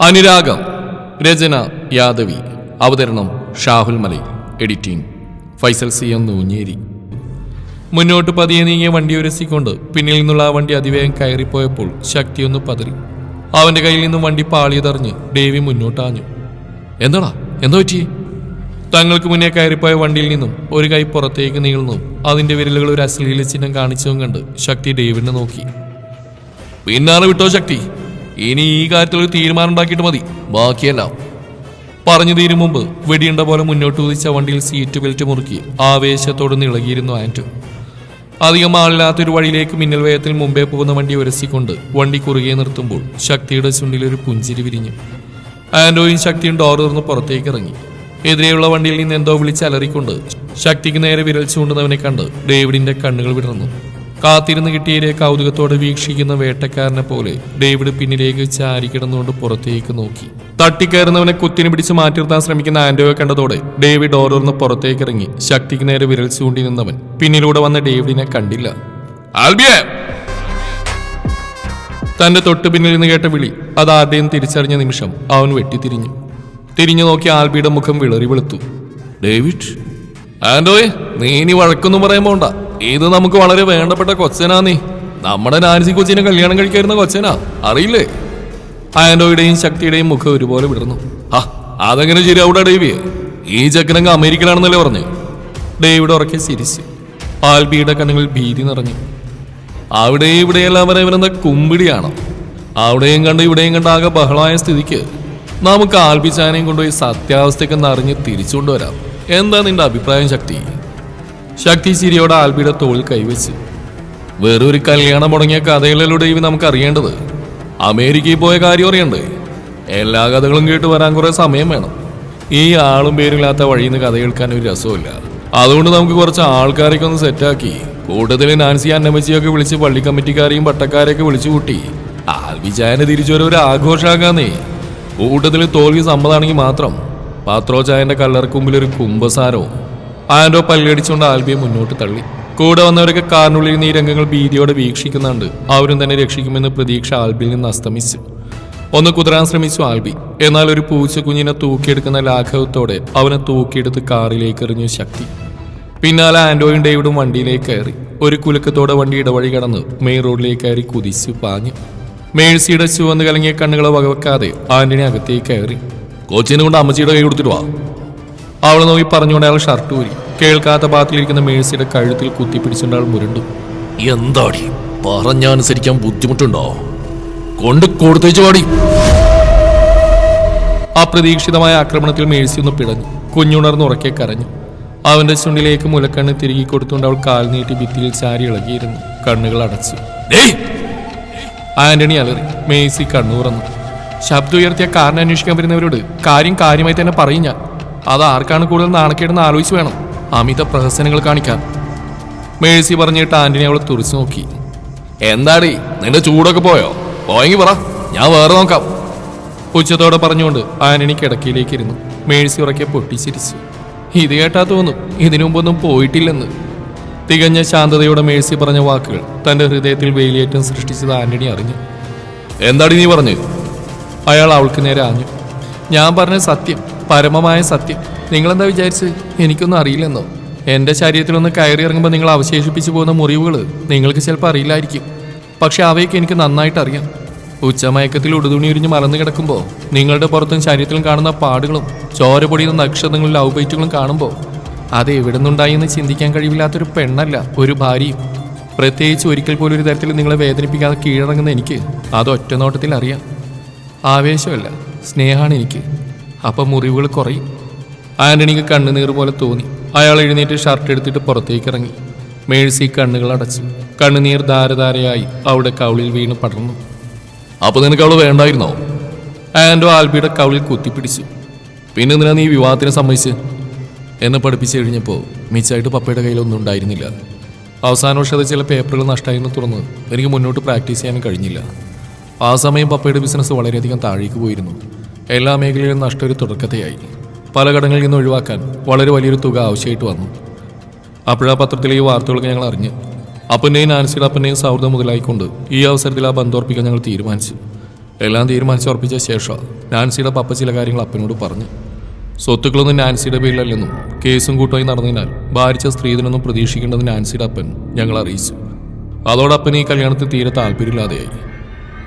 അനുരാഗം രചന യാദവി അവതരണം Shahul Malai editing Faisal C M Noonjeri. മുന്നോട്ട് പതിയെ നീങ്ങിയ വണ്ടി ഉരസിക്കൊണ്ട് പിന്നിൽ നിന്നുള്ള ആ വണ്ടി അതിവേഗം കയറിപ്പോയപ്പോൾ ശക്തിയൊന്ന് പതറി. അവന്റെ കയ്യിൽ നിന്നും വണ്ടി പാളിയതറിഞ്ഞ് ദേവി മുന്നോട്ടാഞ്ഞു എന്താടാ? എന്താ പറ്റി തങ്ങൾക്ക് മുന്നേ കയറിപ്പോയ വണ്ടിയിൽ നിന്നും ഒരു കൈ പുറത്തേക്ക് നീളുന്നു. അതിന്റെ വിരലുകൾ ഒരു അശ്ലീല ചിഹ്നം കാണിച്ചതും കണ്ട് ശക്തി ഡേവിഡിനെ നോക്കി. പിന്നാലെ വിട്ടോ ശക്തി? ഇനി ഈ കാര്യത്തിൽ ഒരു തീരുമാനം ഉണ്ടാക്കിയിട്ട് മതി. ബാക്കിയെല്ലാം. പറഞ്ഞു തീരും മുമ്പ് വെടിയുണ്ട പോലെ മുന്നോട്ട് കുതിച്ച വണ്ടിയിൽ സീറ്റ് ബെൽറ്റ് മുറുക്കി ആവേശത്തോടെ നിളകിയിരുന്നു ആന്റു അധികം ആളില്ലാത്തൊരു വഴിയിലേക്ക് മിന്നൽ വേഗത്തിൽ മുമ്പേ പോകുന്ന വണ്ടി ഉരസിക്കൊണ്ട് വണ്ടി കുറുകെ നിർത്തുമ്പോൾ ശക്തിയുടെ ചുണ്ടിൽ ഒരു പുഞ്ചിരി വിരിഞ്ഞു. ആൻഡോയും ശക്തിയും ഡോർ തുറന്ന് പുറത്തേക്ക് ഇറങ്ങി. എതിരെയുള്ള വണ്ടിയിൽ നിന്ന് എന്തോ വിളിച്ച് അലറിക്കൊണ്ട് ശക്തിക്ക് നേരെ വിരൽ ചൂണ്ടുന്നവനെ കണ്ട് ഡേവിഡിന്റെ കണ്ണുകൾ വിടർന്നു. കാത്തിരുന്ന് കിട്ടിയതിലെ കൗതുകത്തോടെ വീക്ഷിക്കുന്ന വേട്ടക്കാരനെ പോലെ ഡേവിഡ് പിന്നിലേക്ക് ചാരി കിടന്നുകൊണ്ട് പുറത്തേക്ക് നോക്കി. തട്ടിക്കയറുന്നവനെ കുത്തിനു പിടിച്ച് മാറ്റി നിർത്താൻ ശ്രമിക്കുന്ന ആൻഡോയെ കണ്ടതോടെ ഡേവിഡ് ഓരോന്ന് പുറത്തേക്ക് ഇറങ്ങി ശക്തിക്ക് നേരെ വിരൽ ചൂണ്ടി നിന്നവൻ പിന്നിലൂടെ വന്ന ഡേവിഡിനെ കണ്ടില്ല. തന്റെ തൊട്ട് പിന്നിൽ നിന്ന് കേട്ട വിളി അത് ആരുടെയും തിരിച്ചറിഞ്ഞ നിമിഷം അവൻ വെട്ടിത്തിരിഞ്ഞു. തിരിഞ്ഞു നോക്കി ആൽബിയുടെ മുഖം വിളറി വെളുത്തു. ഡേവിഡ്? ആൻഡോയെ നീ ഇനി വഴക്കൊന്നും പറയാൻ പോണ്ട. ഇത് നമുക്ക് വളരെ വേണ്ടപ്പെട്ട കൊച്ചനാ നീ. നമ്മുടെ നാൻസി കൊച്ചിനെ കല്യാണം കഴിക്കായിരുന്ന കൊച്ചനാ. അറിയില്ലേ? ആൻഡോയുടെയും ശക്തിയുടെയും മുഖം ഒരുപോലെ വിടർന്നു. ആ അതെങ്ങനെ ശരിയാവൂടാ ഡേവിയെ? ഈ ചക്കനങ്ങ് അമേരിക്കയിലാണെന്നല്ലേ പറഞ്ഞു? ഡേവിഡ് ഉറക്കെ ചിരിച്ചു. ആൽബിയുടെ കണ്ണുകളിൽ ഭീതി നിറഞ്ഞു. അവിടെ ഇവിടെയെല്ലാം വരെ വരുന്ന കുമ്പിടിയാണോ? അവിടെയും കണ്ട് ഇവിടെയും കണ്ട് ആകെ ബഹളമായ സ്ഥിതിക്ക് നമുക്ക് ആൽബിച്ചാനെയും കൊണ്ടുപോയി സത്യാവസ്ഥയൊക്കെ നിറഞ്ഞ് തിരിച്ചുകൊണ്ടുവരാം. എന്താ നിന്റെ അഭിപ്രായം ശക്തി? ശക്തി ചിരിയോടെ ആൽബിയുടെ തോളിൽ കൈവച്ച്. വേറൊരു കല്യാണം മുടങ്ങിയ ഇവ നമുക്ക് അറിയേണ്ടത് അമേരിക്കയിൽ പോയ കാര്യം അറിയണ്ടേ? എല്ലാ കഥകളും കേട്ട് വരാൻ കുറെ സമയം വേണം. ഈ ആളും പേരില്ലാത്ത വഴിയിൽ നിന്ന് കഥ കേൾക്കാൻ ഒരു രസമില്ല അതുകൊണ്ട് നമുക്ക് കുറച്ച് ആൾക്കാരൊക്കെ ഒന്ന് സെറ്റാക്കി കൂട്ടത്തിൽ നാൻസി അന്നമ്മച്ചിയൊക്കെ വിളിച്ച് പള്ളി കമ്മിറ്റിക്കാരെയും പട്ടക്കാരെയൊക്കെ വിളിച്ചു കൂട്ടി. ആൽബിചായനെ തിരിച്ചു വരെ ഒരു തോൽവി സമ്മതാണെങ്കിൽ മാത്രം പാത്രോചായന്റെ കല്ലറക്കുമ്പിൽ ഒരു കുംഭസാരവും ആൻഡോ പല്ലടിച്ചുകൊണ്ട് ആൽബിയെ മുന്നോട്ട് തള്ളി. കൂടെ വന്നവരൊക്കെ കാറിനുള്ളിൽ നിന്ന് ഈ രംഗങ്ങൾ ഭീതിയോടെ വീക്ഷിക്കുന്നുണ്ട്. അവരും തന്നെ രക്ഷിക്കുമെന്ന് പ്രതീക്ഷ ആൽബിയിൽ നിന്ന് അസ്തമിച്ചു. ഒന്ന് കുതിരാൻ ശ്രമിച്ചു ആൽബി. എന്നാൽ ഒരു പൂച്ചക്കുഞ്ഞിനെ തൂക്കിയെടുക്കുന്ന ലാഘവത്തോടെ അവനെ തൂക്കിയെടുത്ത് കാറിലേക്ക് എറിഞ്ഞു ശക്തി. പിന്നാലെ ആൻഡോയും ഡേവിഡും വണ്ടിയിലേക്ക് കയറി. ഒരു കുലുക്കത്തോടെ വണ്ടി ഇടവഴി കടന്ന് മെയിൻ റോഡിലേക്ക് കയറി കുതിച്ചു പാഞ്ഞു. മേഴ്സിയുടെ ചുവന്ന് കലങ്ങിയ കണ്ണുകളെ വകവെക്കാതെ ആന്റണി അകത്തേക്ക് കയറി. കൊച്ചിനെ കൊണ്ട് അമ്മച്ചിയുടെ കൈ കൊടുത്തിട്ട് അവളെ നോക്കി പറഞ്ഞുകൊണ്ട് അയാൾ ഷർട്ട് ഊരി. കേൾക്കാത്ത ഭാഗത്തിലിരിക്കുന്ന മേഴ്സിയുടെ കഴുത്തിൽ കുത്തിപ്പിടിച്ചുകൊണ്ട് അയാൾ മുരണ്ടു. എന്താടി? പറഞ്ഞനുസരിക്കാൻ ബുദ്ധിമുട്ടുണ്ടോ? കൊണ്ട് കൊടുത്തേച്ചു പാടി. അപ്രതീക്ഷിതമായ ആക്രമണത്തിൽ മേഴ്സി ഒന്ന് പിടഞ്ഞു. കുഞ്ഞുണർന്ന് ഉറക്കെ കരഞ്ഞു. അവന്റെ ചുണ്ടിലേക്ക് മുലക്കണ്ണ് തിരികെ കൊടുത്തുകൊണ്ട് അവൾ കാൽ നീട്ടി ഭിത്തിയിൽ ചാരി ഇളകിയിരുന്നു. കണ്ണുകൾ അടച്ചു. ആന്റണി അലറി. മേഴ്സി കണ്ണു തുറന്നു ശബ്ദം ഉയർത്തിയ കാരണം അന്വേഷിക്കാൻ വരുന്നവരോട് കാര്യം കാര്യമായി തന്നെ പറയും ഞാൻ. അത് ആർക്കാണ് കൂടുതൽ നാണക്കേടെന്ന് ആലോചിച്ച് വേണം. അമിത പ്രഹസനങ്ങൾ കാണിക്കാൻ. മേഴ്സി പറഞ്ഞിട്ട് ആന്റണി അവളെ തുറച്ചു നോക്കി. എന്താടി നിന്റെ ചൂടൊക്കെ പോയോ? പോയെങ്കിൽ പറ ഞാൻ വേറെ നോക്കാം. ഉച്ചത്തോടെ പറഞ്ഞുകൊണ്ട് ആന്റണി കിടക്കയിലേക്ക് ഇരുന്നു മേഴ്സി ഉറക്കെ പൊട്ടിച്ചിരിച്ചു. ഇത് കേട്ടാ തോന്നും ഇതിനു മുമ്പൊന്നും പോയിട്ടില്ലെന്ന്. തികഞ്ഞ ശാന്തതയോടെ മേഴ്സി പറഞ്ഞ വാക്കുകൾ തന്റെ ഹൃദയത്തിൽ വേലിയേറ്റം സൃഷ്ടിച്ചത് ആന്റണി അറിഞ്ഞു. എന്താടി നീ പറഞ്ഞു? അയാൾ അവൾക്ക് നേരെ ആഞ്ഞു. ഞാൻ പറഞ്ഞ സത്യം. പരമമായ സത്യം. നിങ്ങളെന്താ വിചാരിച്ച്? എനിക്കൊന്നും അറിയില്ലെന്നോ? എന്റെ ശരീരത്തിലൊന്ന് കയറി ഇറങ്ങുമ്പോൾ നിങ്ങൾ അവശേഷിപ്പിച്ചു പോകുന്ന മുറിവുകൾ നിങ്ങൾക്ക് ചിലപ്പോൾ അറിയില്ലായിരിക്കും. പക്ഷെ അവയൊക്കെ എനിക്ക് നന്നായിട്ട് അറിയാം. ഉച്ചമയക്കത്തിൽ ഉടുതുണി ഉരിഞ്ഞ് മറന്നു കിടക്കുമ്പോൾ നിങ്ങളുടെ പുറത്തും ശരീരത്തിലും കാണുന്ന പാടുകളും ചോര പൊടിയുന്ന നക്ഷത്രങ്ങളും ലവ് ബൈറ്റുകളും കാണുമ്പോൾ അത് എവിടെ നിന്നുണ്ടായി എന്ന് ചിന്തിക്കാൻ കഴിവില്ലാത്തൊരു പെണ്ണല്ല ഒരു ഭാര്യയും. പ്രത്യേകിച്ച് ഒരിക്കൽ പോലും ഒരു തരത്തിൽ നിങ്ങളെ വേദനിപ്പിക്കാതെ കീഴടങ്ങുന്ന എനിക്ക് അത് ഒറ്റനോട്ടത്തിൽ അറിയാം. ആവേശമല്ല സ്നേഹമാണ് എനിക്ക്. അപ്പം മുറിവുകൾ കുറയും. ആന്റണിക്ക് കണ്ണുനീർ പോലെ തോന്നി. അയാൾ എഴുന്നേറ്റ് ഷർട്ട് എടുത്തിട്ട് പുറത്തേക്ക് ഇറങ്ങി. മേഴ്സി കണ്ണുകൾ അടച്ചു. കണ്ണുനീർ ധാരധാരയായി അവിടെ കൗളിൽ വീണ് പടർന്നു. അപ്പൊ നിനക്ക് അവൾ വേണ്ടായിരുന്നോ? ആൻഡോ ആൽബിയുടെ കൗളിൽ കുത്തിപ്പിടിച്ചു. പിന്നെ എന്തിനാ നീ വിവാഹത്തിന് സമ്മതിച്ച്? എന്നെ പഠിപ്പിച്ച് കഴിഞ്ഞപ്പോൾ മിച്ചായിട്ട് പപ്പയുടെ കയ്യിലൊന്നും ഉണ്ടായിരുന്നില്ല. അവസാന വർഷത്തെ ചില പേപ്പറുകൾ നഷ്ടമായിരുന്നു തുറന്ന്. എനിക്ക് മുന്നോട്ട് പ്രാക്ടീസ് ചെയ്യാൻ കഴിഞ്ഞില്ല. ആ സമയം പപ്പയുടെ ബിസിനസ് വളരെയധികം താഴേക്ക് പോയിരുന്നു. എല്ലാ മേഖലയിലും നഷ്ടം ഒരു തുടക്കത്തെയായി. പല ഘടകങ്ങളിൽ നിന്ന് ഒഴിവാക്കാൻ വളരെ വലിയൊരു തുക ആവശ്യമായിട്ട് വന്നു. അപ്പോഴാ പത്രത്തിലെ ഈ വാർത്തകളൊക്കെ ഞങ്ങൾ അറിഞ്ഞ്. അപ്പന്റെയും നാൻസിയുടെ അപ്പന്റെയും സൗഹൃദം മുതലായിക്കൊണ്ട് ഈ അവസരത്തിൽ ആ ബന്ധോർപ്പിക്കാൻ ഞങ്ങൾ തീരുമാനിച്ചു. എല്ലാം തീരുമാനിച്ചുറപ്പിച്ച ശേഷം നാൻസിയുടെ പപ്പ ചില കാര്യങ്ങൾ അപ്പനോട് പറഞ്ഞു. സ്വത്തുക്കളൊന്നും നാൻസിയുടെ പേരിലല്ലെന്നും കേസും കൂട്ടമായി നടന്നതിനാൽ ഭാരിച്ച സ്ത്രീധനൊന്നും പ്രതീക്ഷിക്കേണ്ടത് നാൻസിയുടെ അപ്പൻ ഞങ്ങൾ അറിയിച്ചു. അതോടൊപ്പം ഈ കല്യാണത്തിൽ തീരെ താല്പര്യമില്ലാതെയായി.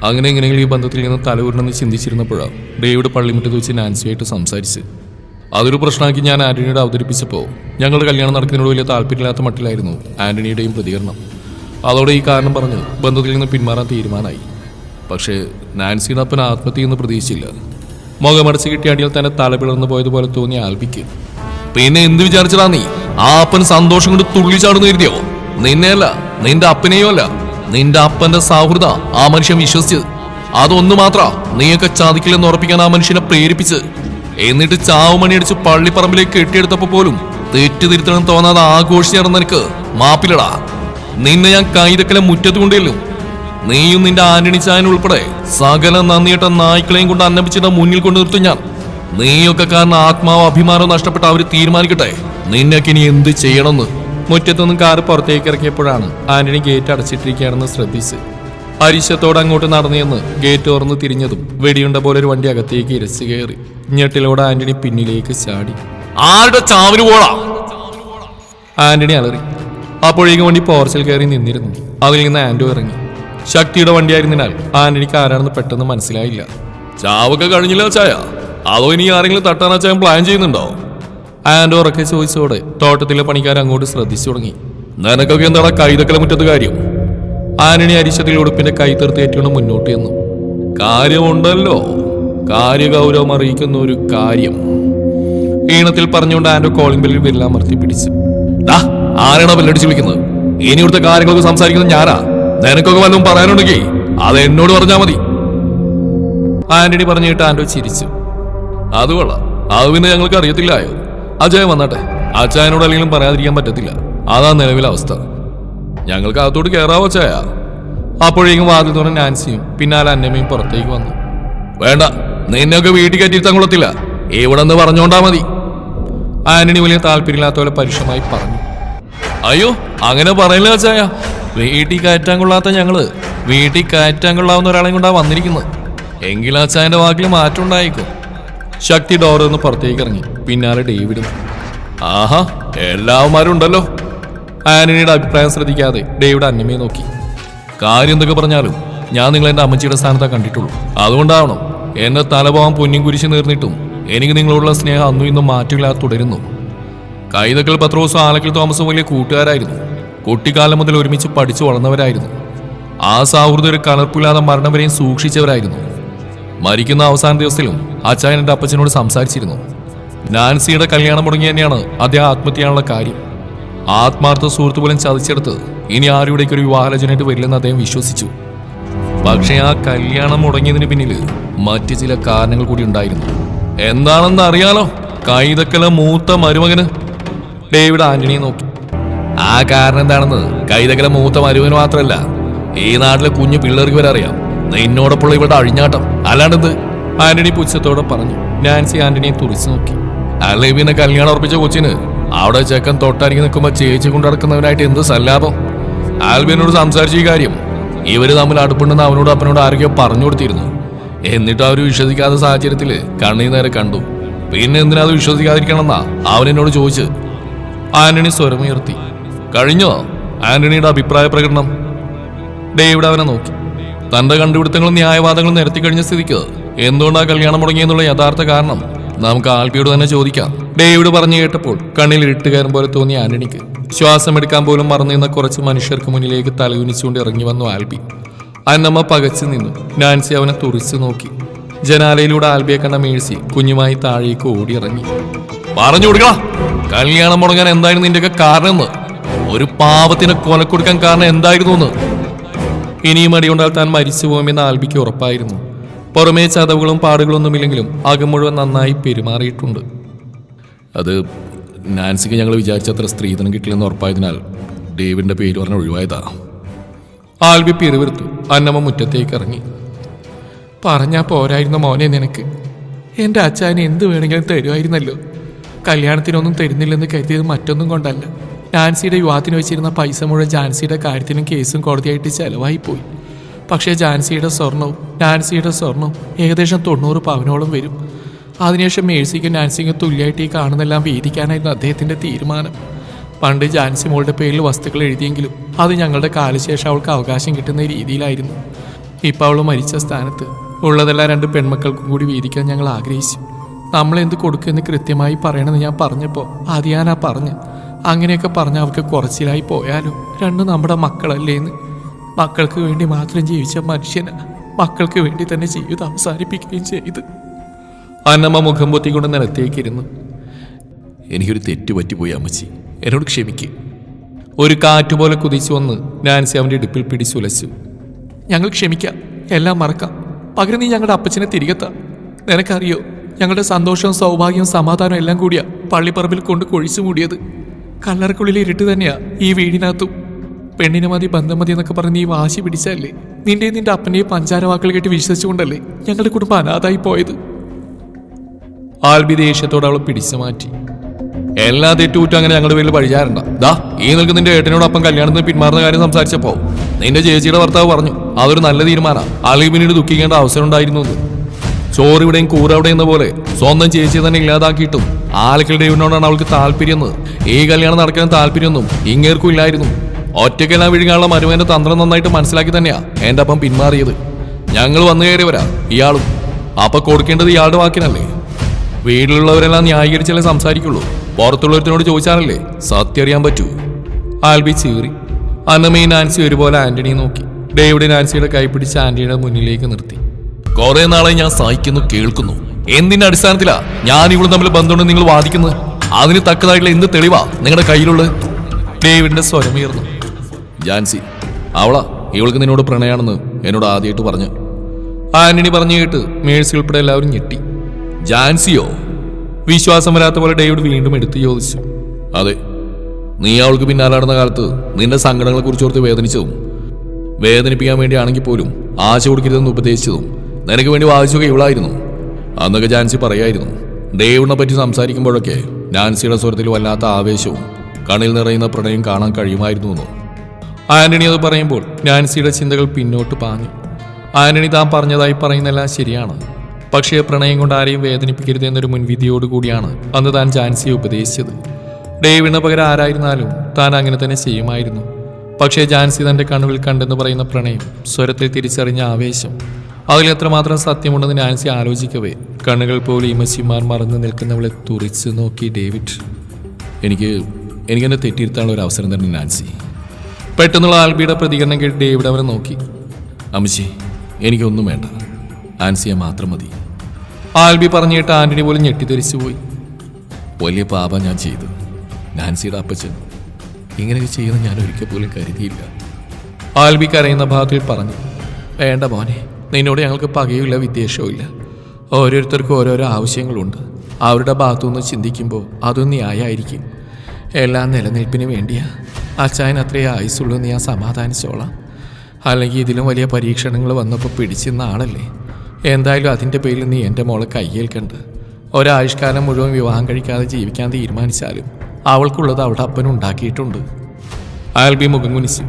അങ്ങനെ എങ്ങനെയെങ്കിലും ഈ ബന്ധത്തിൽ നിന്ന് തലവുരുണെന്ന് ചിന്തിച്ചിരുന്നപ്പോഴാണ് ഡേവിഡ് പള്ളിമുറ്റത്ത് വെച്ച് നാൻസിയായിട്ട് സംസാരിച്ച്. അതൊരു പ്രശ്നമാക്കി ഞാൻ ആന്റണിയുടെ അവതരിപ്പിച്ചപ്പോൾ ഞങ്ങളുടെ കല്യാണം നടക്കുന്നതിനോട് വലിയ താല്പര്യമില്ലാത്ത മട്ടിലായിരുന്നു ആന്റണിയുടെയും പ്രതികരണം. അതോടെ ഈ കാരണം പറഞ്ഞ് ബന്ധത്തിൽ നിന്ന് പിന്മാറാൻ തീരുമാനമായി. പക്ഷേ നാൻസിയുടെ അപ്പൻ ആത്മഹത്യ ചെയ്യുന്ന പ്രതീക്ഷിച്ചില്ല. മുഖമടച്ച് കിട്ടിയാണ്ടിയാൽ തന്നെ തല പിളർന്നു പോയതുപോലെ തോന്നി ആൽപിക്ക് പിന്നെ എന്ത് വിചാരിച്ചടാ നീ? ആ അപ്പൻ സന്തോഷം കൊണ്ട് തുള്ളിച്ചാടുന്നു കരുതിയോ? നിന്നെയല്ല നിന്റെ അപ്പനെയോ അല്ല നിന്റെ അപ്പന്റെ സൗഹൃദ ആ മനുഷ്യൻ വിശ്വസിച്ചത് അതൊന്നു മാത്ര നീയൊക്കെ ചാതിക്കില്ലെന്ന് ഉറപ്പിക്കാൻ ആ മനുഷ്യനെ പ്രേരിപ്പിച്ച്. എന്നിട്ട് ചാവുമണിയടിച്ച് പള്ളിപ്പറമ്പിലേക്ക് കെട്ടിയെടുത്തപ്പോ പോലും തെറ്റ് തിരുത്തണം തോന്നാതെ ആഘോഷിച്ച് നടന്ന നിനക്ക് മാപ്പിലടാ നിന്നെ ഞാൻ കൈതക്കലെ മുറ്റത്ത് കൊണ്ടുവല്ലോ നീയും നിന്റെ ആന്റണി ചായൻ ഉൾപ്പെടെ സകല നന്ദിയിട്ട നായ്ക്കളെയും കൊണ്ട് അന്നപ്പിച്ചിട്ട് മുന്നിൽ കൊണ്ടു നിർത്തും ഞാൻ. നീയൊക്കെ കാരണം ആത്മാവ് അഭിമാനം നഷ്ടപ്പെട്ട അവർ തീരുമാനിക്കട്ടെ. നിന്നൊക്കെ ഇനി എന്ത് ചെയ്യണമെന്ന്? മുറ്റത്തുനിന്നും കാറ് പുറത്തേക്ക് ഇറക്കിയപ്പോഴാണ് ആന്റണി ഗേറ്റ് അടച്ചിട്ടിരിക്കുകയാണെന്ന് ശ്രദ്ധിച്ച്. അരിശത്തോടെ അങ്ങോട്ട് നടന്നു ഗേറ്റ് തുറന്ന് തിരിഞ്ഞതും വെടിയുണ്ട പോലെ ഒരു വണ്ടി അകത്തേക്ക് ഇരച്ചു കയറി. ഞെട്ടിലോടെ ആന്റണി പിന്നിലേക്ക് ചാടി. ആരുടെ ചാവിന് പോളാ ആന്റണി അലറി. അപ്പോഴേക്കും വണ്ടി പോർച്ചിൽ കയറി നിന്നിരുന്നു. അതിൽ നിന്ന് ആന്റോ ഇറങ്ങി. ശക്തിയുടെ വണ്ടിയായിരുന്നതിനാൽ ആന്റണിക്ക് ആരാണെന്ന് പെട്ടെന്ന് മനസ്സിലായില്ല. ചാവൊക്കെ കഴിഞ്ഞില്ല ചായ. അതോ ഇനി ആരെങ്കിലും തട്ടാനാ ചായ പ്ലാൻ ചെയ്യുന്നുണ്ടോ? ആന്റോ ഉറക്കെ ചോദിച്ചോടെ തോട്ടത്തിലെ പണിക്കാർ അങ്ങോട്ട് ശ്രദ്ധിച്ചു തുടങ്ങി. നിനക്കൊക്കെ എന്താടാ കൈതക്കല മുറ്റത്ത് കാര്യം? ആനണി അരിശത്തിൽ ഉടുപ്പിന്റെ കൈ ഏറ്റുകൊണ്ട് മുന്നോട്ട് എന്നു കാര്യമുണ്ടല്ലോ. കാര്യഗൗരവം അറിയിക്കുന്ന ഒരു കാര്യം. ഈണത്തിൽ പറഞ്ഞുകൊണ്ട് ആൻഡോ കോളിംഗ് ബെല്ലിൽ വിരലമർത്തി പിടിച്ചു. "ദാ, ആരാണോ ബെല്ലടിച്ച് വിളിക്കുന്നത്? ഇനി ഇവിടുത്തെ കാര്യങ്ങളൊക്കെ സംസാരിക്കുന്നത് ഞാനാ. നിനക്കൊക്കെ വല്ലതും പറയാനുണ്ടെങ്കിൽ അത് എന്നോട് പറഞ്ഞാ മതി. ആന്റണി പറഞ്ഞിട്ട് ആൻഡോ ചിരിച്ചു. അത് കൊള്ളാം. അത് പിന്നെ ഞങ്ങൾക്ക് അറിയത്തില്ലായോ? അജയ് വന്നാട്ടെ. അച്ചായനോട് അല്ലെങ്കിലും പറയാതിരിക്കാൻ പറ്റത്തില്ല. അതാ നിലവിലെ അവസ്ഥ. ഞങ്ങൾക്ക് അകത്തോട്ട് കയറാവോ ചായ അപ്പോഴേക്കും വാതിൽ തുറന്ന് നാൻസിയും പിന്നാലെ അന്നമ്മയും പുറത്തേക്ക് വന്നു. വേണ്ട നിന്നൊക്കെ വീട്ടിൽ കയറ്റിയിരുത്താൻ കൊള്ളത്തില്ല. ഇവിടെ നിന്ന് പറഞ്ഞോണ്ടാ മതി. ആന്റണി വലിയ താല്പര്യമില്ലാത്ത പോലെ പരുഷമായി പറഞ്ഞു. അയ്യോ അങ്ങനെ പറയില്ല ചായ വീട്ടിൽ കയറ്റാൻ കൊള്ളാത്ത ഞങ്ങൾ വീട്ടിൽ കയറ്റാൻ കൊള്ളാവുന്ന ഒരാളെയും കൊണ്ടാ വന്നിരിക്കുന്നത്. എങ്കിലും അച്ചായന്റെ വാക്കിൽ മാറ്റം ഉണ്ടായിക്കോ. ശക്തി ഡോറിൽ പുറത്തേക്ക് ഇറങ്ങി. പിന്നാലെ ഡേവിഡും. ആഹാ എല്ലാവന്മാരും ഉണ്ടല്ലോ ആന്റണിയുടെ അഭിപ്രായം ശ്രദ്ധിക്കാതെ ഡേവിഡ് അന്നമ്മയെ നോക്കി. കാര്യം എന്തൊക്കെ പറഞ്ഞാലും ഞാൻ നിങ്ങൾ എന്റെ അമ്മച്ചിയുടെ സ്ഥാനത്താ കണ്ടിട്ടുള്ളൂ. അതുകൊണ്ടാവണം എന്നെ തലഭാവം പൊന്നിയും കുരിശ് നേർന്നിട്ടും എനിക്ക് നിങ്ങളോടുള്ള സ്നേഹം അന്നും ഇന്നും മാറ്റില്ലാതെ തുടരുന്നു. കൈതക്കൽ പത്രോസും ആലക്കൽ തോമസും വലിയ കൂട്ടുകാരായിരുന്നു. കുട്ടിക്കാലം മുതൽ ഒരുമിച്ച് പഠിച്ചു വളർന്നവരായിരുന്നു. ആ സൗഹൃദം ഒരു കലർപ്പില്ലാതെ മരണം വരെയും സൂക്ഷിച്ചവരായിരുന്നു. മരിക്കുന്ന അവസാന ദിവസത്തിലും അച്ചായൻ എന്റെ അപ്പച്ചനോട് സംസാരിച്ചിരുന്നു. നാൻസിയുടെ കല്യാണം മുടങ്ങി തന്നെയാണ് അദ്ദേഹം ആത്മഹത്യാനുള്ള കാര്യം. ആത്മാർത്ഥ സുഹൃത്ത് പോലും ചതിച്ചെടുത്ത് ഇനി ആരുടേക്ക് ഒരു വിവാഹാലോചനയായിട്ട് വരില്ലെന്ന് അദ്ദേഹം വിശ്വസിച്ചു. പക്ഷേ ആ കല്യാണം മുടങ്ങിയതിന് പിന്നിൽ മറ്റു ചില കാരണങ്ങൾ കൂടി ഉണ്ടായിരുന്നു. എന്താണെന്ന് അറിയാലോ? കൈതക്കല മൂത്ത മരുമകന്. ഡേവിഡ് ആന്റണിയെ നോക്കി. ആ കാരണം എന്താണെന്ന് കൈതക്കല മൂത്ത മരുമകന് മാത്രമല്ല ഈ നാട്ടിലെ കുഞ്ഞു പിള്ളേർക്ക് വരെ അറിയാം. നിന്നോടൊപ്പമുള്ള ഇവിടെ അഴിഞ്ഞാട്ടം. അല്ലാണ്ടത് ആന്റണി പുച്ഛത്തോടെ പറഞ്ഞു. നാൻസി ആന്റണിയെ തുറിച്ചു നോക്കി. അല്ലെ കല്യാണം ഉറപ്പിച്ച കൊച്ചിന് അവിടെ ചെക്കൻ തൊട്ടരികി നിൽക്കുമ്പോ ചേച്ചി കൊണ്ട് നടക്കുന്നവനായിട്ട് എന്ത് സല്ലാപം? ആൽബിനോട് സംസാരിച്ച ഈ കാര്യം ഇവർ തമ്മിൽ അടുപ്പുണ്ടെന്ന് അവനോട് അപ്പനോട് ആരൊക്കെയോ പറഞ്ഞു കൊടുത്തിരുന്നു. എന്നിട്ട് അവർ വിശ്വസിക്കാത്ത സാഹചര്യത്തിൽ കണ്ണീ നേരെ കണ്ടു. പിന്നെ എന്തിനാ അത് വിശ്വസിക്കാതിരിക്കണമെന്നാ അവൻ എന്നോട് ചോദിച്ചു. ആന്റണി സ്വരമുയർത്തി. കഴിഞ്ഞോ? ആന്റണിയുടെ അഭിപ്രായ പ്രകടനം. ഡേവിഡ് അവനെ നോക്കി. തന്റെ കണ്ടുപിടുത്തങ്ങളും ന്യായവാദങ്ങളും നിരത്തി കഴിഞ്ഞ സ്ഥിതിക്ക് എന്തുകൊണ്ടാ കല്യാണം മുടങ്ങിയെന്നുള്ള യഥാർത്ഥ കാരണം നമുക്ക് ആൽബിയോട് തന്നെ ചോദിക്കാം. ഡേവിഡ് പറഞ്ഞു കേട്ടപ്പോൾ കണ്ണിൽ ഇരുട്ടുകയറും പോലെ തോന്നിയ ആന്റണിക്ക്. ശ്വാസം എടുക്കാൻ പോലും മറന്നിരുന്ന കുറച്ച് മനുഷ്യർക്ക് മുന്നിലേക്ക് തലയുനിച്ചുകൊണ്ട് ഇറങ്ങി വന്നു ആൽബി. അന്നമ്മ പകച്ചു നിന്നു. നാൻസി അവനെ തുറിച്ചു നോക്കി. ജനാലയിലൂടെ ആൽബിയെ കണ്ട മേഴ്സി കുഞ്ഞുമായി താഴേക്ക് ഓടിയിറങ്ങി. പറഞ്ഞു കൊടുക്കണ കല്യാണം മുടങ്ങാൻ എന്തായിരുന്നു നിന്റെയൊക്കെ കാരണം എന്ന്? ഒരു പാവത്തിനെ കൊലക്കൊടുക്കാൻ കാരണം എന്തായിരുന്നു എന്ന്? ഇനിയും അടിയുണ്ടാൽ താൻ മരിച്ചു പോകുമെന്ന് ആൽബിക്ക് ഉറപ്പായിരുന്നു. പുറമേ ചതവുകളും പാടുകളൊന്നുമില്ലെങ്കിലും അകം മുഴുവൻ നന്നായി പെരുമാറിയിട്ടുണ്ട്. അത് നാൻസിക്ക് ഞങ്ങൾ വിചാരിച്ചത്ര സ്ത്രീധനം കിട്ടില്ലെന്ന് ഉറപ്പായതിനാൽ ഡേവിഡിന്റെ പേര് പറഞ്ഞ ഒഴിവായതാ. ആൽബി പിറുവിറുത്തു അന്നമ്മ മുറ്റത്തേക്ക് ഇറങ്ങി. പറഞ്ഞാ പോരായിരുന്നു മോനെ നിനക്ക്. എന്റെ അച്ഛാൻ എന്ത് വേണമെങ്കിലും തരുമായിരുന്നല്ലോ. കല്യാണത്തിനൊന്നും തരുന്നില്ലെന്ന് കരുതിയത് മറ്റൊന്നും കൊണ്ടല്ല. നാൻസിയുടെ യുവാത്തിന് വെച്ചിരുന്ന പൈസ മുഴുവൻ ജാൻസിയുടെ കാര്യത്തിനും കേസും കോടതിയായിട്ട് ചെലവായി പോയി. പക്ഷേ ജാൻസിയുടെ സ്വർണവും നാൻസിയുടെ സ്വർണവും ഏകദേശം തൊണ്ണൂറ് പവനോളം വരും. അതിനുശേഷം മേഴ്സിക്കും നാൻസിക്കും തുല്യമായിട്ട് ഈ കാണുന്നെല്ലാം വേദിക്കാനായിരുന്നു അദ്ദേഹത്തിന്റെ തീരുമാനം. പണ്ട് ജാൻസി മോളുടെ പേരിൽ വസ്തുക്കൾ എഴുതിയെങ്കിലും അത് ഞങ്ങളുടെ കാലശേഷം അവൾക്ക് അവകാശം കിട്ടുന്ന രീതിയിലായിരുന്നു. ഇപ്പം അവൾ മരിച്ച സ്ഥാനത്ത് ഉള്ളതെല്ലാം രണ്ട് പെൺമക്കൾക്കും കൂടി വീതിക്കാൻ ഞങ്ങൾ ആഗ്രഹിച്ചു. നമ്മൾ എന്ത് കൊടുക്കുമെന്ന് കൃത്യമായി പറയണമെന്ന് ഞാൻ പറഞ്ഞപ്പോൾ അത് പറഞ്ഞ് അങ്ങനെയൊക്കെ പറഞ്ഞ അവർക്ക് കുറച്ചിലായി പോയാലോ രണ്ടും നമ്മുടെ മക്കളല്ലേന്ന്. മക്കൾക്ക് വേണ്ടി മാത്രം ജീവിച്ച മനുഷ്യന് മക്കൾക്ക് വേണ്ടി തന്നെ ജീവിതം അവസാനിപ്പിക്കുകയും ചെയ്ത്. അന്നമ്മ മുഖം പൊത്തിക്കൊണ്ട് നിലത്തേക്കിരുന്നു. എനിക്കൊരു തെറ്റ് പറ്റിപ്പോയി അമ്മച്ചി. എന്നോട് ക്ഷമിക്ക്. ഒരു കാറ്റുപോലെ കുതിച്ചു വന്ന് നാൻസി അവന്റെ ഇടുപ്പിൽ പിടിച്ചുലച്ചു ഞങ്ങൾ ക്ഷമിക്കാം എല്ലാം മറക്കാം. പകരം നീ ഞങ്ങളുടെ അപ്പച്ചനെ തിരികെത്താം. നിനക്കറിയോ ഞങ്ങളുടെ സന്തോഷവും സൗഭാഗ്യവും സമാധാനവും എല്ലാം കൂടിയാ പള്ളിപ്പറമ്പിൽ കൊണ്ട് കൊഴിച്ചു മൂടിയത്. കല്ലറക്കുള്ളിൽ ഇരുട്ട് തന്നെയാ ഈ വീടിനകത്തും. പെണ്ണിനെ മതി ബന്ധം മതി എന്നൊക്കെ പറഞ്ഞ് നീ വാശി പിടിച്ചല്ലേ നിന്റെ നിന്റെ അപ്പനെയും പഞ്ചാര വാക്കൾ കേട്ട് വിശ്വസിച്ചുകൊണ്ടല്ലേ ഞങ്ങളുടെ കുടുംബം അനാഥായി പോയത്? ആൽബി ദേഷ്യത്തോടെ അവളെ പിടിച്ചു മാറ്റി. എല്ലാ തെറ്റുകൂറ്റും അങ്ങനെ ഞങ്ങളുടെ പേരിൽ പഴിചാരണ്ട ദാ ഈ നിൽക്കുന്ന നിന്റെ ഏട്ടനോടൊപ്പം കല്യാണത്തിന് പിന്മാറുന്ന കാര്യം സംസാരിച്ചപ്പോ നിന്റെ ചേച്ചിയുടെ ഭർത്താവ് പറഞ്ഞു അതൊരു നല്ല തീരുമാനമാണ് അല്ലെങ്കിൽ പിന്നീട് ദുഃഖിക്കേണ്ട അവസരം ഉണ്ടായിരുന്നു ചോറിവിടെയും ചോറ് ഇവിടെയും കൂറ അവിടെ എന്ന പോലെ സ്വന്തം ചേച്ചിയെ തന്നെ ഇല്ലാതാക്കിയിട്ടും ആലക്കൽ ഇവനോടാണ് അവൾക്ക് താല്പര്യം ഈ കല്യാണം നടക്കാൻ താല്പര്യമൊന്നും ഇങ്ങേർക്കും ഇല്ലായിരുന്നു. ഒറ്റയ്ക്കെല്ലാം വിഴുങ്ങാനുള്ള മരുമേന്റെ തന്ത്രം നന്നായിട്ട് മനസ്സിലാക്കി തന്നെയാ എന്റെ അപ്പം പിന്മാറിയത്. ഞങ്ങൾ വന്നു കയറിയവരാ ഇയാളും. അപ്പൊ കൊടുക്കേണ്ടത് ഇയാളുടെ വാക്കിനല്ലേ? വീട്ടിലുള്ളവരെല്ലാം ന്യായീകരിച്ചല്ലേ സംസാരിക്കുള്ളൂ? പുറത്തുള്ളവരത്തിനോട് ചോദിച്ചാലല്ലേ സത്യം അറിയാൻ പറ്റൂ? ആൽബി ചീറി അന്നമ്മയും നാൻസി ഒരുപോലെ ആന്റണിയെ നോക്കി. ഡേവിഡ് നാൻസിയുടെ കൈപിടിച്ച് ആന്റണിയുടെ മുന്നിലേക്ക് നിർത്തി. കുറേ നാളെ ഞാൻ സഹിക്കുന്നു കേൾക്കുന്നു. എന്തിന്റെ അടിസ്ഥാനത്തിലാ ഞാൻ ഇവിടെ തമ്മിൽ ബന്ധമുണ്ട് നിങ്ങൾ വാദിക്കുന്നത്? അതിന് തക്കതായിട്ടുള്ള എന്ത് തെളിവാ നിങ്ങളുടെ കയ്യിലുള്ളത്? ഡേവിഡിന്റെ സ്വരമുയർന്നു ജാൻസി അവളാ ഇവൾക്ക് നിന്നോട് പ്രണയാണെന്ന് എന്നോട് ആദ്യമായിട്ട് പറഞ്ഞു. ആന്റണി പറഞ്ഞു കേട്ട് മേഴ്സി ഉൾപ്പെടെ എല്ലാവരും ഞെട്ടി. ജാൻസിയോ? വിശ്വാസം വരാത്ത പോലെ ഡേവിഡ് വീണ്ടും എടുത്ത് ചോദിച്ചു. അതെ നീ അവൾക്ക് പിന്നാലെ നടന്ന കാലത്ത് നിന്റെ സങ്കടങ്ങളെ കുറിച്ച് ഓർത്ത് വേദനിച്ചതും വേദനിപ്പിക്കാൻ വേണ്ടിയാണെങ്കിൽ പോലും ആശ കൊടുക്കരുതെന്ന് ഉപദേശിച്ചതും നിനക്ക് വേണ്ടി വാദിച്ചൊക്കെ ഇവളായിരുന്നു. അന്നൊക്കെ ജാൻസി പറയായിരുന്നു ഡേവിനെ പറ്റി സംസാരിക്കുമ്പോഴൊക്കെ നാൻസിയുടെ സ്വരത്തിൽ വല്ലാത്ത ആവേശവും കണിൽ നിറയുന്ന പ്രണയം കാണാൻ കഴിയുമായിരുന്നു എന്നു ആന്റണി അത് പറയുമ്പോൾ നാൻസിയുടെ ചിന്തകൾ പിന്നോട്ട് പാഞ്ഞു. ആന്റണി താൻ പറഞ്ഞതായി പറയുന്നെല്ലാം ശരിയാണ്. പക്ഷേ പ്രണയം കൊണ്ട് ആരെയും വേദനിപ്പിക്കരുത് എന്നൊരു മുൻവിധിയോടുകൂടിയാണ് അന്ന് താൻ ജാൻസിയെ ഉപദേശിച്ചത്. ഡേവിഡിന് പകരം ആരായിരുന്നാലും താൻ അങ്ങനെ തന്നെ ചെയ്യുമായിരുന്നു. പക്ഷേ ജാൻസി തന്റെ കണ്ണുകൾ കണ്ടെന്ന് പറയുന്ന പ്രണയം സ്വരത്തിൽ തിരിച്ചറിഞ്ഞ ആവേശം അതിൽ എത്രമാത്രം സത്യമുണ്ടെന്ന് നാൻസി ആലോചിക്കവേ. കണ്ണുകൾ പോലെ ഇമച്ചിമാർ മറന്നു നിൽക്കുന്നവളെ തുറിച്ച് നോക്കി ഡേവിഡ്. എനിക്ക് എനിക്കെന്നെ തെറ്റിയിരുത്താനുള്ള ഒരു അവസരം തന്നെ നാൻസി. പെട്ടെന്നുള്ള ആൽബിയുടെ പ്രതികരണം കേട്ട് ഡേവിഡ് അവനെ നോക്കി. അമ്മച്ചി എനിക്കൊന്നും വേണ്ട. ആൻസിയെ മാത്രം മതി. ആൽബി പറഞ്ഞിട്ട് ആന്റണി പോലും ഞെട്ടിത്തെരിച്ചു പോയി. വലിയ പാപ ഞാൻ ചെയ്തു. നാൻസിയുടെ അപ്പച്ചൻ ഇങ്ങനെയൊക്കെ ചെയ്യുന്ന ഞാൻ ഒരിക്കൽ പോലും കരുതിയില്ല. ആൽബി കരയുന്ന ഭാഗത്തിൽ പറഞ്ഞു വേണ്ട മോനെ നിന്നോട് ഞങ്ങൾക്ക് പകയുമില്ല വിദ്വേഷവും ഇല്ല ഓരോരുത്തർക്കും ഓരോരോ ആവശ്യങ്ങളുണ്ട്. അവരുടെ ഭാഗത്തുനിന്ന് ചിന്തിക്കുമ്പോൾ അതും ന്യായമായിരിക്കും. എല്ലാ നിലനിൽപ്പിന് വേണ്ടിയാ. അച്ചായൻ അത്രേ ആയുസുള്ളൂ എന്ന് ഞാൻ സമാധാനിച്ചോളാം. അല്ലെങ്കിൽ ഇതിലും വലിയ പരീക്ഷണങ്ങൾ വന്നപ്പോൾ പിടിച്ചിരുന്ന ആളല്ലേ? എന്തായാലും അതിന്റെ പേരിൽ നീ എന്റെ മോളെ കയ്യേൽക്കണ്ട്. ഒരാഴ്ചക്കാലം മുഴുവൻ വിവാഹം കഴിക്കാതെ ജീവിക്കാൻ തീരുമാനിച്ചാലും അവൾക്കുള്ളത് അവളുടെ അപ്പൻ ഉണ്ടാക്കിയിട്ടുണ്ട് ബി മുഖം കുനിച്ചു.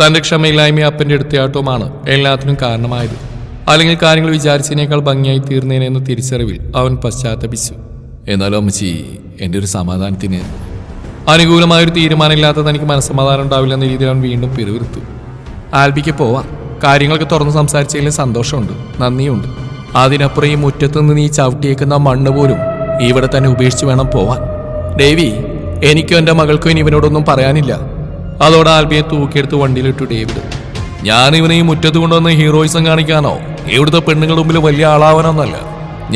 തന്റെ ക്ഷമയില്ലായ്മ അപ്പന്റെ എടുത്തയാട്ടവുമാണ് എല്ലാത്തിനും കാരണമായത്. അല്ലെങ്കിൽ കാര്യങ്ങൾ വിചാരിച്ചതിനേക്കാൾ ഭംഗിയായി തീർന്നേനെന്ന തിരിച്ചറിവിൽ അവൻ പശ്ചാത്തപിച്ചു. എന്നാലും അമ്മച്ചി എന്റെ ഒരു സമാധാനത്തിന് അനുകൂലമായൊരു തീരുമാനമില്ലാത്ത തനിക്ക് മനസ്സമാധാനം ഉണ്ടാവില്ല എന്ന രീതിയിൽ അവൻ വീണ്ടും പിറുവിറുത്തു. ആൽബിക്ക് പോവാം. കാര്യങ്ങളൊക്കെ തുറന്ന് സംസാരിച്ചതിൽ സന്തോഷമുണ്ട്. നന്ദിയുണ്ട്. അതിനപ്പുറം ഈ മുറ്റത്ത് നിന്ന് നീ ചവിട്ടിയേക്കുന്ന മണ്ണ് പോലും ഇവിടെ തന്നെ ഉപേക്ഷിച്ച് വേണം പോവാൻ. ദേവി എനിക്കും എന്റെ മകൾക്കും ഇനി ഇവനോടൊന്നും പറയാനില്ല. അതോടെ ആൽബിയെ തൂക്കിയെടുത്ത് വണ്ടിയിലിട്ടു ഡേവിഡ്. ഞാൻ ഇവനെ ഈ മുറ്റത്ത് കൊണ്ടുവന്ന് ഹീറോയിസം കാണിക്കാനോ? ഇവിടുത്തെ പെണ്ണുങ്ങളുടെ മുമ്പിൽ വലിയ ആളാവാനൊന്നല്ല.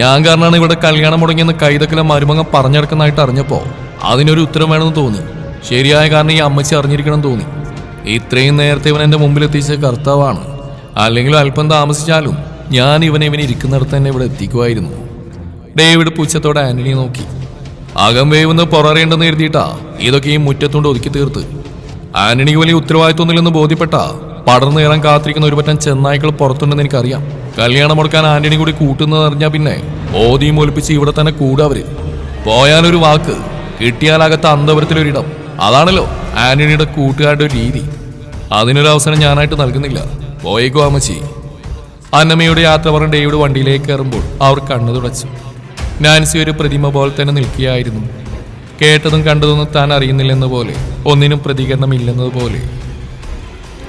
ഞാൻ കാരണമാണ് ഇവിടെ കല്യാണം മുടങ്ങിയെന്ന് കൈതക്കല മരുമങ്ങ പറഞ്ഞെടുക്കുന്നതായിട്ട് അറിഞ്ഞപ്പോ അതിനൊരു ഉത്തരം വേണമെന്ന് തോന്നി. ശരിയായ കാരണം ഈ അമ്മച്ചി അറിഞ്ഞിരിക്കണം തോന്നി. ഇത്രയും നേരത്തെ ഇവൻ എന്റെ മുമ്പിൽ എത്തിച്ച കർത്താവാണ്. അല്ലെങ്കിൽ അല്പം താമസിച്ചാലും ഞാൻ ഇവനെ ഇവനെ ഇരിക്കുന്നിടത്ത് തന്നെ ഇവിടെ എത്തിക്കുമായിരുന്നു. ഡേവിഡ് പുച്ഛത്തോടെ ആന്റണിയെ നോക്കി. അകം വേവുന്ന പുററിയണ്ടെന്ന് എഴുതിയിട്ടാ ഇതൊക്കെ ഈ മുറ്റത്തുകൊണ്ട് ഒതുക്കി തീർത്ത്. ആന്റണിക്ക് വലിയ ഉത്തരവാദിത്വമൊന്നുമില്ലെന്ന് ബോധ്യപ്പെട്ട പടർന്നു കയറാൻ കാത്തിരിക്കുന്ന ഒരു പറ്റം ചെന്നായ്ക്കൾ പുറത്തുണ്ടെന്ന് എനിക്കറിയാം. കല്യാണം മുടക്കാൻ ആന്റണി കൂടി കൂട്ടുന്നത് അറിഞ്ഞാ പിന്നെ ഓതിയും ഒലിപ്പിച്ച് ഇവിടെ തന്നെ കൂടാവര് പോയാലൊരു വാക്ക് കിട്ടിയാലകത്ത് അന്തപുരത്തിലൊരിടം. അതാണല്ലോ ആന്റണിയുടെ കൂട്ടുകാരുടെ ഒരു രീതി. അതിനൊരു അവസരം ഞാനായിട്ട് നൽകുന്നില്ല. പോയേക്കോ അമ്മച്ചി. അന്നമ്മയുടെ യാത്ര പറഞ്ഞ ഡേവിഡ് വണ്ടിയിലേക്ക് കയറുമ്പോൾ അവർ കണ്ണു തുടച്ചു. നാൻസി ഒരു പ്രതിമ പോലെ തന്നെ നിൽക്കുകയായിരുന്നു. കേട്ടതും കണ്ടതൊന്നും താൻ അറിയുന്നില്ലെന്ന പോലെ ഒന്നിനും പ്രതികരണമില്ലെന്നതുപോലെ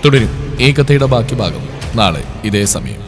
തുടരും. ഈ കഥയുടെ ബാക്കി ഭാഗം നാളെ ഇതേ സമയം.